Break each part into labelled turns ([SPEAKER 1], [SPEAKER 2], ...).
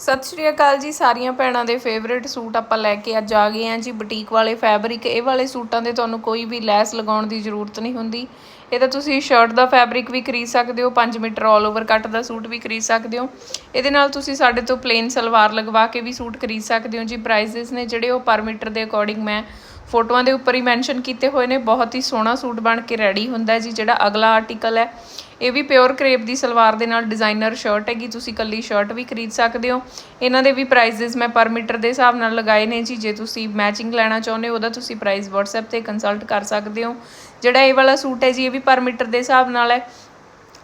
[SPEAKER 1] ਸਤਿ ਸ਼੍ਰੀ ਅਕਾਲ ਜੀ, ਸਾਰੀਆਂ ਭੈਣਾਂ ਦੇ ਫੇਵਰਿਟ ਸੂਟ ਆਪਾਂ ਲੈ ਕੇ ਅੱਜ ਆ ਗਏ ਆਂ ਜੀ, ਬੁਟੀਕ ਵਾਲੇ ਫੈਬਰਿਕ ਇਹ ਵਾਲੇ ਸੂਟਾਂ ਦੇ ਤੁਹਾਨੂੰ ਕੋਈ ਵੀ ਲੈਸ ਲਗਾਉਣ ਦੀ ਜ਼ਰੂਰਤ ਨਹੀਂ ਹੁੰਦੀ। ਇਹਦਾ ਤੁਸੀਂ ਸ਼ਰਟ ਦਾ ਫੈਬਰਿਕ ਵੀ ਖਰੀਦ ਸਕਦੇ ਹੋ 5 ਮੀਟਰ ਆਲ ਓਵਰ ਕੱਟ ਦਾ ਸੂਟ ਵੀ ਖਰੀਦ ਸਕਦੇ ਹੋ। ਇਹਦੇ ਨਾਲ ਤੁਸੀਂ ਸਾਡੇ ਤੋਂ ਪਲੇਨ ਸਲਵਾਰ ਲਗਵਾ ਕੇ ਵੀ ਸੂਟ ਖਰੀਦ ਸਕਦੇ ਹੋ ਜੀ ਪ੍ਰਾਈਸਸ ਨੇ ਜਿਹੜੇ ਉਹ ਪਰ ਮੀਟਰ ਦੇ ਅਕੋਰਡਿੰਗ ਮੈਂ ਫੋਟੋਆਂ ਦੇ ਉੱਪਰ ਹੀ ਮੈਂਸ਼ਨ ਕੀਤੇ ਹੋਏ ਨੇ। ਬਹੁਤ ਹੀ ਸੋਹਣਾ ਸੂਟ ਬਣ ਕੇ ਰੈਡੀ ਹੁੰਦਾ ਜੀ, ਜਿਹੜਾ ਅਗਲਾ ਆਰਟੀਕਲ ਹੈ। ਇਹ ਵੀ ਪਿਓਰ ਕਰੇਪ ਦੀ ਸਲਵਾਰ ਦੇ ਨਾਲ ਡਿਜ਼ਾਈਨਰ ਸ਼ਰਟ ਹੈਗੀ, ਤੁਸੀਂ ਕੱਲੀ ਸ਼ਰਟ ਵੀ ਖਰੀਦ ਸਕਦੇ ਹੋ। ਇਹਨਾਂ ਦੇ ਵੀ ਪ੍ਰਾਈਸਸ ਮੈਂ ਪਰ ਮੀਟਰ ਦੇ ਹਿਸਾਬ ਨਾਲ ਲਗਾਏ ਨੇ ਜੀ, ਜੇ ਤੁਸੀਂ ਮੈਚਿੰਗ ਲੈਣਾ ਚਾਹੁੰਦੇ ਹੋ, ਉਹਦਾ ਤੁਸੀਂ ਪ੍ਰਾਈਸ WhatsApp ਤੇ ਕੰਸਲਟ ਕਰ ਸਕਦੇ ਹੋ। ਜਿਹੜਾ ਇਹ ਵਾਲਾ ਸੂਟ ਹੈ ਜੀ, ਇਹ ਵੀ ਪਰ ਮੀਟਰ ਦੇ ਹਿਸਾਬ ਨਾਲ ਹੈ।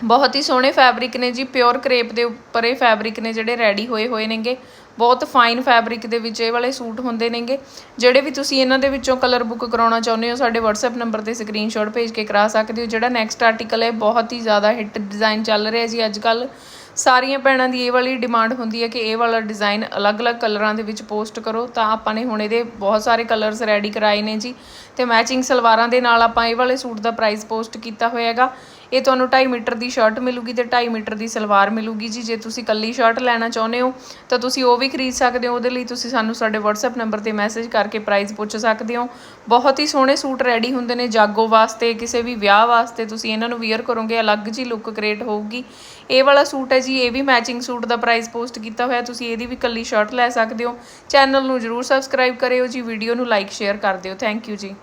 [SPEAKER 1] ਬਹੁਤ ਹੀ ਸੋਹਣੇ ਫੈਬਰਿਕ ਨੇ ਜੀ ਪਿਓਰ ਕਰੇਪ ਦੇ ਉੱਪਰ ਇਹ ਫੈਬਰਿਕ ਨੇ ਜਿਹੜੇ ਰੈਡੀ ਹੋਏ ਹੋਏ ਨੇਗੇ। ਬਹੁਤ ਫਾਈਨ ਫੈਬਰਿਕ ਦੇ ਵਿੱਚ ਇਹ ਵਾਲੇ ਸੂਟ ਹੁੰਦੇ ਨੇਗੇ। ਜਿਹੜੇ ਵੀ ਤੁਸੀਂ ਇਹਨਾਂ ਦੇ ਵਿੱਚੋਂ ਕਲਰ ਬੁੱਕ ਕਰਾਉਣਾ ਚਾਹੁੰਦੇ ਹੋ, ਸਾਡੇ WhatsApp ਨੰਬਰ ਤੇ ਸਕਰੀਨਸ਼ਾਟ ਭੇਜ ਕੇ ਕਰਾ ਸਕਦੇ ਹੋ। ਜਿਹੜਾ ਨੈਕਸਟ ਆਰਟੀਕਲ ਹੈ, ਬਹੁਤ ਹੀ ਜ਼ਿਆਦਾ ਹਿੱਟ ਡਿਜ਼ਾਈਨ ਚੱਲ ਰਿਹਾ ਜੀ ਅੱਜ ਕੱਲ੍ਹ। ਸਾਰੀਆਂ ਭੈਣਾਂ ਦੀ ਇਹ ਵਾਲੀ ਡਿਮਾਂਡ ਹੁੰਦੀ ਹੈ ਕਿ ਇਹ ਵਾਲਾ ਡਿਜ਼ਾਈਨ ਅਲੱਗ-ਅਲੱਗ ਕਲਰਾਂ ਦੇ ਵਿੱਚ ਪੋਸਟ ਕਰੋ, ਤਾਂ ਆਪਾਂ ਨੇ ਹੁਣ ਇਹਦੇ ਬਹੁਤ ਸਾਰੇ ਕਲਰਸ ਰੈਡੀ ਕਰਾਏ ਨੇ ਜੀ। ਤੇ ਮੈਚਿੰਗ ਸਲਵਾਰਾਂ ਦੇ ਨਾਲ ਆਪਾਂ ਇਹ ਵਾਲੇ ਸੂਟ ਦਾ ਪ੍ਰਾਈਸ ਪੋਸਟ ਕੀਤਾ ਹੋਇਆ ਹੈਗਾ। ਇਹ ਤੁਹਾਨੂੰ 2.5 ਮੀਟਰ ਦੀ ਸ਼ਰਟ ਮਿਲੂਗੀ ਤੇ 2.5 ਮੀਟਰ ਦੀ ਸਲਵਾਰ ਮਿਲੂਗੀ ਜੀ। ਜੇ ਤੁਸੀਂ ਕੱਲੀ ਸ਼ਰਟ ਲੈਣਾ ਚਾਹੁੰਦੇ ਹੋ, ਤਾਂ ਤੁਸੀਂ ਉਹ ਵੀ ਖਰੀਦ ਸਕਦੇ ਹੋ। ਉਹਦੇ ਲਈ ਤੁਸੀਂ ਸਾਨੂੰ ਸਾਡੇ WhatsApp ਨੰਬਰ ਤੇ ਮੈਸੇਜ ਕਰਕੇ ਪ੍ਰਾਈਸ ਪੁੱਛ ਸਕਦੇ ਹੋ। ਬਹੁਤ ਹੀ ਸੋਹਣੇ ਸੂਟ ਰੈਡੀ ਹੁੰਦੇ ਨੇ ਜਾਗੋ ਵਾਸਤੇ, ਕਿਸੇ ਵੀ ਵਿਆਹ ਵਾਸਤੇ ਤੁਸੀਂ ਇਹਨਾਂ ਨੂੰ ਵੇਅਰ ਕਰੋਗੇ, ਅਲੱਗ ਜੀ ਲੁੱਕ ਕ੍ਰੀਏਟ ਹੋਊਗੀ। ਇਹ ਵਾਲਾ ਸੂਟ ਹੈ ਜੀ, ਇਹ ਵੀ ਮੈਚਿੰਗ ਸੂਟ ਦਾ ਪ੍ਰਾਈਸ ਪੋਸਟ ਕੀਤਾ ਹੋਇਆ, ਤੁਸੀਂ ਇਹਦੀ ਵੀ ਕੱਲੀ ਸ਼ਰਟ ਲੈ ਸਕਦੇ ਹੋ। ਚੈਨਲ ਨੂੰ ਜਰੂਰ ਸਬਸਕ੍ਰਾਈਬ ਕਰਿਓ ਜੀ ਵੀਡੀਓ ਨੂੰ ਲਾਈਕ ਸ਼ੇਅਰ ਕਰ ਦਿਓ। ਥੈਂਕ ਯੂ ਜੀ।